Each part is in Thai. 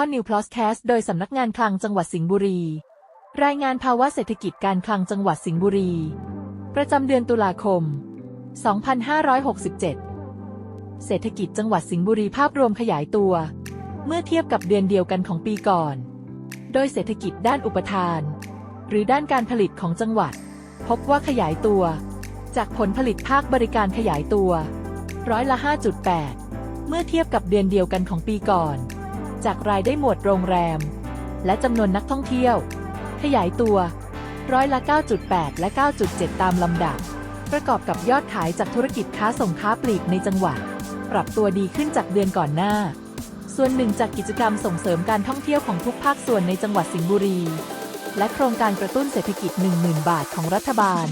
ข้อนิวพลอสแคสโดยสำนักงานคลังจังหวัดสิงห์บุรี รายงานภาวะเศรษฐกิจการคลังจังหวัดสิงห์บุรี ประจำเดือนตุลาคม 2567 เศรษฐกิจจังหวัดสิงห์บุรีภาพรวมขยายตัว เมื่อเทียบกับเดือนเดียวกันของปีก่อน โดยเศรษฐกิจด้านอุปทาน หรือด้านการผลิตของจังหวัด พบว่าขยายตัว จากผลผลิตภาคบริการขยายตัว ร้อยละ 5.8 เมื่อเทียบกับเดือนเดียวกันของปีก่อน จากรายได้หมวดโรงแรม และจำนวนนักท่องเที่ยว ขยายตัว ร้อยละ 9.8 และ 9.7 ตามลำดับ ประกอบกับยอดขายจากธุรกิจค้าส่งค้าปลีกในจังหวัด ปรับตัวดีขึ้นจากเดือนก่อนหน้า ส่วนหนึ่งจากกิจกรรมส่งเสริมการท่องเที่ยวของทุกภาคส่วนในจังหวัดสิงห์บุรี และโครงการกระตุ้นเศรษฐกิจ 10,000 บาทของรัฐบาล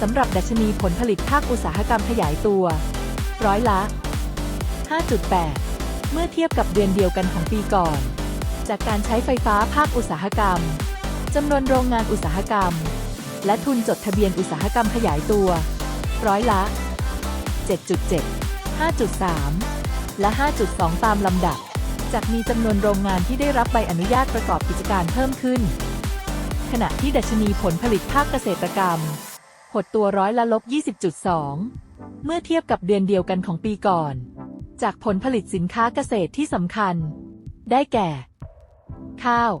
สำหรับดัชนีผลผลิตภาคอุตสาหกรรมขยายตัว ร้อยละ 5.8 เมื่อเทียบกับเดือนเดียวกันของปีก่อน จากการใช้ไฟฟ้าภาคอุตสาหกรรมจำนวนโรงงานอุตสาหกรรม และทุนจดทะเบียนอุตสาหกรรมขยายตัว ร้อยละ 7.7 5.3 และ 5.2 ตามลำดับ จากมีจำนวนโรงงานที่ได้รับใบอนุญาตประกอบกิจการเพิ่มขึ้น ขณะที่ดัชนีผลผลิตภาคเกษตรกรรม หดตัวร้อยละลบ 20.2 เมื่อเทียบกับเดือนเดียวกันของปีก่อน จากผลผลิตสินค้าเกษตรที่สำคัญ ได้แก่ ข้าว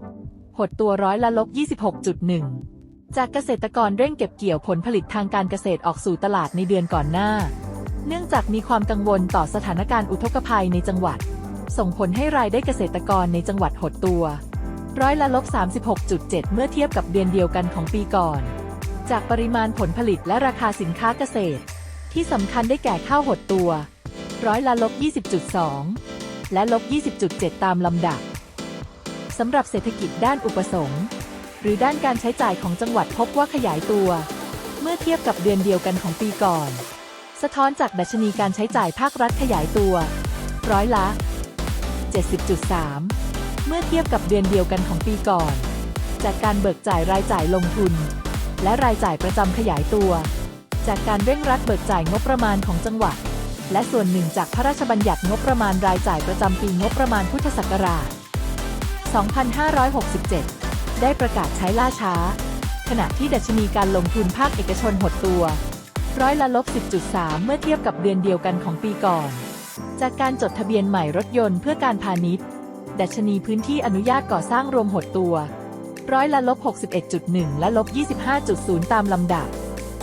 หดตัวร้อยละลบ 26.1 จากเกษตรกรเร่งเก็บเกี่ยวผลผลิตทางการเกษตรออกสู่ตลาดในเดือนก่อนหน้า เนื่องจากมีความกังวลต่อสถานการณ์อุทกภัยในจังหวัด ส่งผลให้รายได้เกษตรกรในจังหวัดหดตัว ร้อยละลบ 36.7 เมื่อเทียบกับเดือนเดียวกันของปีก่อน จากปริมาณผลผลิตและราคาสินค้าเกษตร ที่สำคัญได้แก่ข้าวหดตัว ร้อยละลบ 20.2 และลบ 20.7 ตามลำดับสำหรับเศรษฐกิจด้านอุปสงค์ หรือด้านการใช้จ่ายของจังหวัดพบว่าขยายตัว เมื่อเทียบกับเดือนเดียวกันของปีก่อน สะท้อนจากดัชนีการใช้จ่ายภาครัฐขยายตัว ร้อยละ 70.3 เมื่อเทียบกับเดือนเดียวกันของปีก่อน จากการเบิกจ่ายรายจ่ายลงทุน และรายจ่ายประจำขยายตัว จากการเร่งรัดเบิกจ่ายงบประมาณของจังหวัด และส่วนหนึ่งจากพระราชบัญญัติงบประมาณรายจ่ายประจำปีงบประมาณพุทธศักราช 2567 ได้ประกาศใช้ล่าช้า ขณะที่ดัชนีการลงทุนภาคเอกชนหดตัว ร้อยละลบ 10.3 เมื่อเทียบกับเดือนเดียวกันของปีก่อน จากการจดทะเบียนใหม่รถยนต์เพื่อการพาณิชย์ ดัชนีพื้นที่อนุญาตก่อสร้างรวมหดตัว ร้อยละลบ 61.1 และลบ 25.0 ตามลำดับ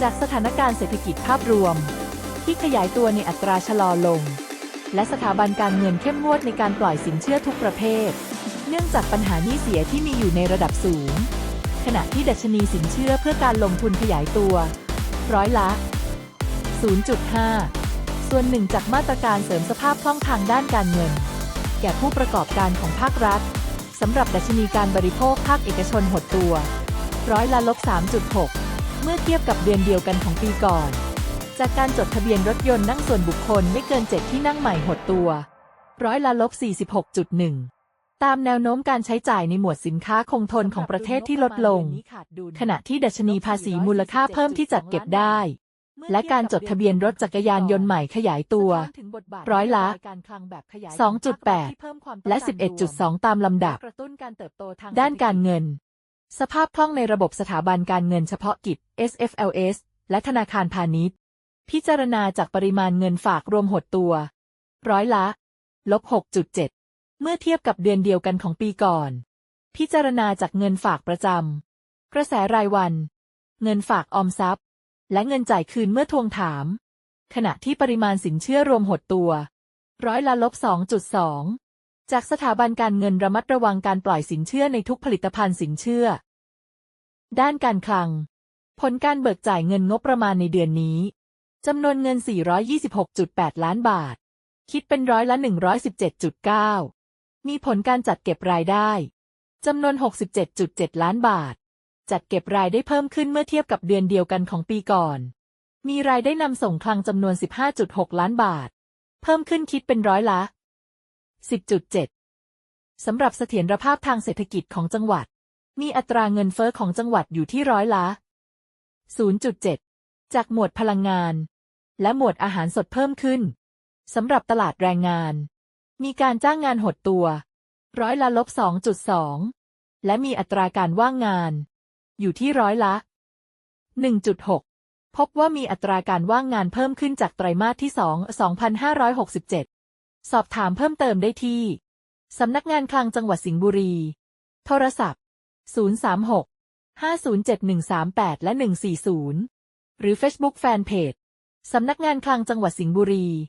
จากสถานการณ์เศรษฐกิจภาพรวม ที่ขยายตัวในอัตราชะลอลง และสถาบันการเงินเข้มงวดในการปล่อยสินเชื่อทุกประเภท เนื่องจากปัญหานี้เสียที่มีอยู่ในระดับสูง ขณะที่ดัชนีสินเชื่อเพื่อการลงทุนขยายตัว ร้อยละ 0.5 ส่วนหนึ่งจากมาตรการเสริมสภาพคล่องทางด้านการเงิน แก่ผู้ประกอบการของภาครัฐสำหรับดัชนีการบริโภคภาคเอกชนหดตัว ร้อยละลบ 3.6 เมื่อเทียบกับเดือนเดียวกันของปีก่อน จากการจดทะเบียนรถยนต์นั่งส่วนบุคคลไม่เกิน 7 ที่นั่งใหม่หดตัว ร้อยละลบ 46.1 ตามแนวโน้มการใช้จ่ายในหมวดสินค้าคงทนของประเทศที่ลดลง ขณะที่ดัชนีภาษีมูลค่าเพิ่มที่จัดเก็บได้ และการจดทะเบียนรถจักรยานยนต์ใหม่ขยายตัว ร้อยละ 2.8 และ 11.2 ตามลำดับ ด้านการเงิน สภาพคล่องในระบบสถาบันการเงินเฉพาะกิจ SFLS และธนาคารพาณิชย์ พิจารณาจากปริมาณเงินฝากรวมหดตัว ร้อยละ ลบ 6.7 เมื่อเทียบกับเดือนเดียวกันของปีก่อน พิจารณาจากเงินฝากประจำ กระแสรายวัน เงินฝากออมทรัพย์ และเงินจ่ายคืนเมื่อทวงถาม ขณะที่ปริมาณสินเชื่อรวมหดตัว ร้อยละลบ 2.2 จากสถาบันการเงินระมัดระวังการปล่อยสินเชื่อในทุกผลิตภัณฑ์สินเชื่อ ด้านการคลัง ผลการเบิกจ่ายเงินงบประมาณในเดือนนี้ จำนวนเงิน 426.8 ล้านบาท คิดเป็นร้อยละ 117.9 มีผลการจัดเก็บรายได้จำนวน 67.7 ล้านบาท จัดเก็บรายได้เพิ่มขึ้นเมื่อเทียบกับเดือนเดียวกันของปีก่อน มีรายได้นำส่งคลังจำนวน 15.6 ล้านบาท เพิ่มขึ้นคิดเป็นร้อยละ 10.7 สำหรับเสถียรภาพทางเศรษฐกิจของจังหวัด มีอัตราเงินเฟ้อของจังหวัดอยู่ที่ร้อยละ 0.7 จากหมวดพลังงาน และหมวดอาหารสดเพิ่มขึ้นสำหรับตลาดแรงงาน มีการจ้างงานหดตัว ร้อยละลบ 2.2 และมีอัตราการว่างงาน อยู่ที่ร้อยละ 1.6 พบว่ามีอัตราการว่างงานเพิ่มขึ้นจากไตรมาสที่ 2 2567 สอบถามเพิ่มเติมได้ที่ สำนักงานคลังจังหวัดสิงห์บุรี โทรศัพท์ 036 507 138 และ 140 หรือ Facebook Fanpage สำนักงานคลังจังหวัดสิงห์บุรี